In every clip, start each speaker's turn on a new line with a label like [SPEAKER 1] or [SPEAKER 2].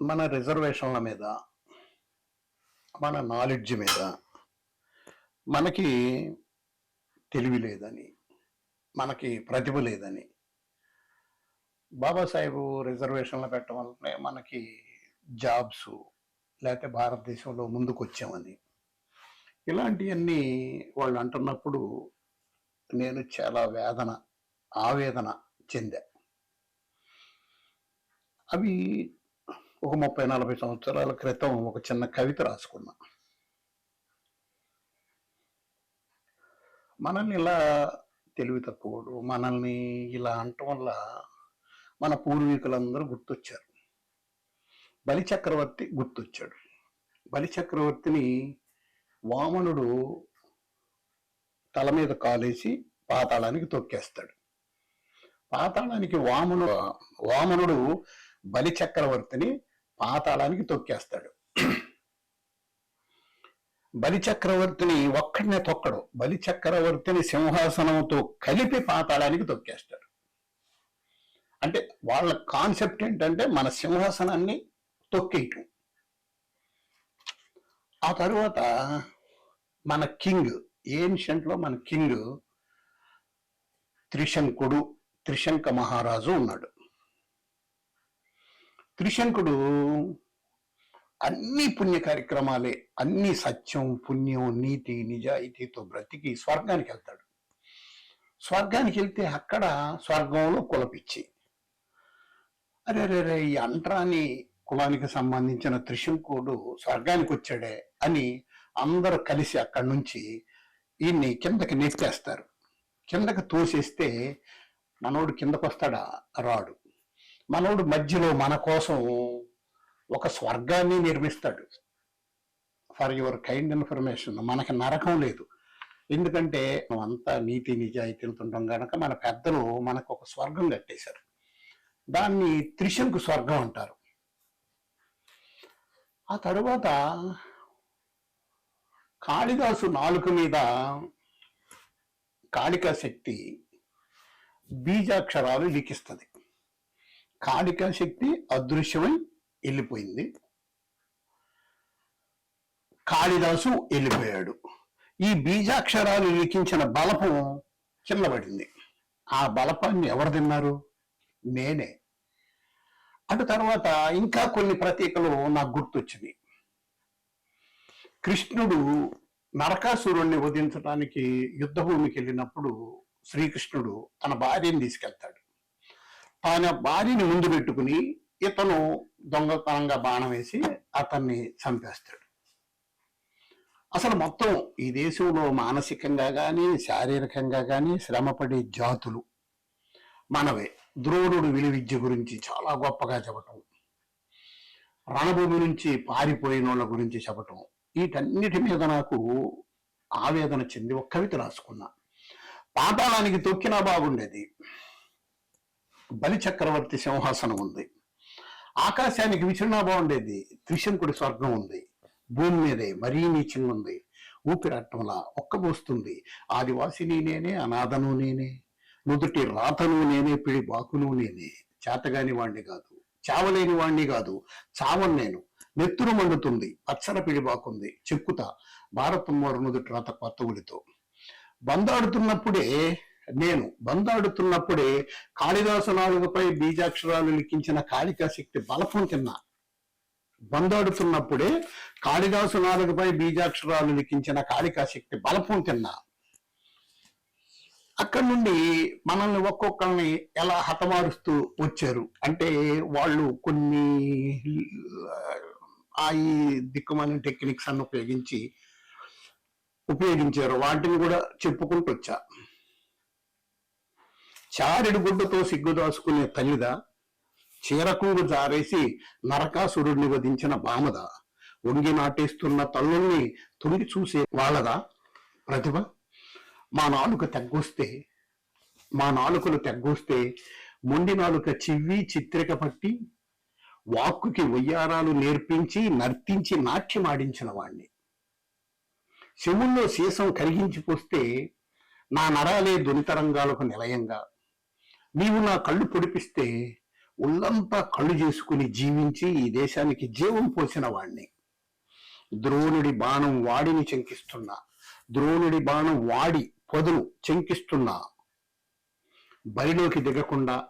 [SPEAKER 1] మన రిజర్వేషన్ల మీద మన నాలెడ్జ్ మీద మనకి తెలివి లేదని మనకి ప్రతిభ లేదని బాబాసాహెబు రిజర్వేషన్లు పెట్టడం వల్లనే మనకి జాబ్స్ లేకపోతే భారతదేశంలో ముందుకు వచ్చామని ఇలాంటివన్నీ వాళ్ళు అంటున్నప్పుడు నేను చాలా వేదన ఆవేదన చెందా. అవి ఒక ముప్పై నలభై సంవత్సరాల క్రితం ఒక చిన్న కవిత రాసుకున్నా. మనల్ని ఇలా తెలివి తక్కువడు మనల్ని ఇలా అంటం వల్ల మన పూర్వీకులందరూ గుర్తొచ్చారు. బలి చక్రవర్తి గుర్తొచ్చాడు. బలి చక్రవర్తిని వామనుడు తల మీద కాలేసి పాతాళానికి తొక్కేస్తాడు. పాతాళానికి వామను వామనుడు బలి చక్రవర్తిని పాతాళానికి తొక్కేస్తాడు. బలి చక్రవర్తిని ఒక్కడనే తొక్కడు. బలి చక్రవర్తిని సింహాసనంతో కలిపి పాతాళానికి తొక్కేస్తాడు. అంటే వాళ్ళ కాన్సెప్ట్ ఏంటంటే మన సింహాసనాన్ని తొక్కేయటం. ఆ తరువాత మన కింగ్ ఏన్షియంట్లో మన కింగ్ త్రిశంకుడు త్రిశంక మహారాజు ఉన్నాడు. త్రిశంకుడు అన్ని పుణ్య కార్యక్రమాలే అన్ని సత్యం పుణ్యం నీతి నిజాయితీతో బ్రతికి స్వర్గానికి వెళ్తాడు. స్వర్గానికి వెళ్తే అక్కడ స్వర్గంలో కులపిచ్చి అరే రే రే ఈ అంట్రాని కులానికి సంబంధించిన త్రిశంకుడు స్వర్గానికి వచ్చాడే అని అందరూ కలిసి అక్కడి నుంచి ఈయన్ని కిందకి నెట్టేస్తారు. కిందకి తోసేస్తే మనోడు కిందకు వస్తాడా రాడు. మనోడు మధ్యలో మన కోసం ఒక స్వర్గాన్ని నిర్మిస్తాడు. ఫర్ యువర్ కైండ్ ఇన్ఫర్మేషన్ మనకి నరకం లేదు. ఎందుకంటే అంతా నీతి నిజాయితీలతో ఉంటాం కనుక మన పెద్దలు మనకు ఒక స్వర్గం కట్టేశారు. దాన్ని త్రిశంకు స్వర్గం అంటారు. ఆ తరువాత కాళిదాసు నాలుక మీద కాళికా శక్తి బీజాక్షరాలు లిఖిస్తుంది. కాడిక శక్తి అదృశ్యమై వెళ్ళిపోయింది. కాళిదాసు వెళ్ళిపోయాడు. ఈ బీజాక్షరాలు లిఖించిన బలపం చిన్నబడింది ఆ బలపాన్ని ఎవరు తిన్నారు? నేనే. అటు తర్వాత ఇంకా కొన్ని ప్రతీకలు నాకు గుర్తొచ్చినాయి కృష్ణుడు నరకాసురుణ్ణి వధించడానికి యుద్ధభూమికి వెళ్ళినప్పుడు శ్రీకృష్ణుడు తన భార్యని తీసుకెళ్తాడు. తన భార్యని ముందు పెట్టుకుని ఇతను దొంగతనంగా బాణం వేసి అతన్ని చంపేస్తాడు. అసలు మొత్తం ఈ దేశంలో మానసికంగా కానీ శారీరకంగా కానీ శ్రమపడే జాతులు మనవే. ద్రోణుడు విలువిద్య గురించి చాలా గొప్పగా చెప్పటం రణభూమి నుంచి పారిపోయిన వాళ్ళ గురించి చెప్పటం వీటన్నిటి మీద నాకు ఆవేదన చెంది ఒక కవిత రాసుకున్నా. పాతాళానికి తొక్కినా బాగుండేది. బలి చక్రవర్తి సింహాసనం ఉంది. ఆకాశానికి విచిన్నా బాగుండేది త్రిశంకుడి స్వర్గం ఉంది. భూమి మీదే మరీ నీచంగా ఉంది. ఊపిరట్టంలా ఒక్కబోస్తుంది ఆదివాసిని నేనే అనాథను నేనే. నుదుటి రాతను నేనే పిడి బాకును నేనే. చేతగాని వాణ్ణి కాదు. చావలేని వాణ్ణి కాదు. చావను నేను. నెత్తురు మండుతుంది. పచ్చర పిడి బాకుంది. చెక్కుతా. భారతం వారు నుదుటి రాత కొత్తవుడితో బందాడుతున్నప్పుడే నేను బందాడుతున్నప్పుడే కాళిదాసు నాలుగుపై బీజాక్షరాలు లిఖించిన కాళికా శక్తి బలపం తిన్నా. బందాడుతున్నప్పుడే కాళిదాసు నాలుగుపై బీజాక్షరాలు లిఖించిన కాళికా శక్తి బలపం తిన్నా. అక్కడి నుండి మనల్ని ఒక్కొక్కరిని ఎలా హతమారుస్తూ వచ్చారు? అంటే వాళ్ళు కొన్ని ఆ ఈ దిక్కుమైన టెక్నిక్స్ అన్ని ఉపయోగించి ఉపయోగించారు. వాటిని కూడా చెప్పుకుంటూ వచ్చా. చారెడు గుడ్డతో సిగ్గు దాచుకునే తల్లిదా చీరకుంగు జారేసి నరకాసురుడిని వధించిన బామద. వంగి నాటేస్తున్న తల్లుల్ని తొంగి చూసే వాళ్ళదా? ప్రతిభ మా నాలుక తగ్గొస్తే మా నాలుకలు తెగ్గొస్తే మొండి నాలుక చివ్వి చిత్రిక పట్టి వాక్కుకి వయ్యారాలు నేర్పించి నర్తించి నాట్యమాడించిన వాణ్ణి. శివుల్లో సీసం కరిగించి పోస్తే నా నరాలే దునితరంగాలకు నిలయంగా. నీవు నా కళ్ళు పొడిపిస్తే ఒళ్ళంతా కళ్ళు చేసుకుని జీవించి ఈ దేశానికి జీవం పోసిన వాణ్ణి. ద్రోణుడి బాణం వాడిని చెంకిస్తున్నా. ద్రోణుడి బాణం వాడి పొదను చెంకిస్తున్నా. బరిలోకి దిగకుండా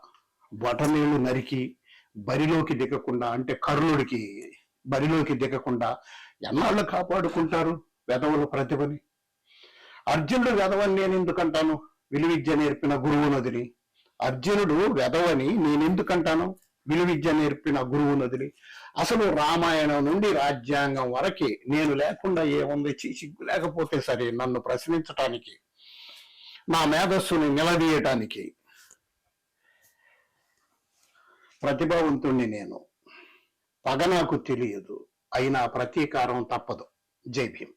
[SPEAKER 1] బొటనేళ్ళు నరికి బరిలోకి దిగకుండా అంటే కర్ణుడికి బరిలోకి దిగకుండా ఎన్నాళ్ళు కాపాడుకుంటారు వెధవుల ప్రతిభని? అర్జునుడు వెధవని నేను ఎందుకంటాను విలువిద్య నేర్పిన గురువునదిని అర్జునుడు వెధవని నేను ఎందుకంటాను విలువిద్య నేర్పిన గురువు నదిని. అసలు రామాయణం నుండి రాజ్యాంగం వరకే నేను లేకుండా ఏముంది? చీ, సిగ్గు లేకపోతే సరే నన్ను ప్రశ్నించటానికి నా మేధస్సుని నిలదీయటానికి ప్రతిభావంతుణ్ణి నేను. పగ నాకు తెలియదు అయినా ప్రతీకారం తప్పదు. జై భీమ్.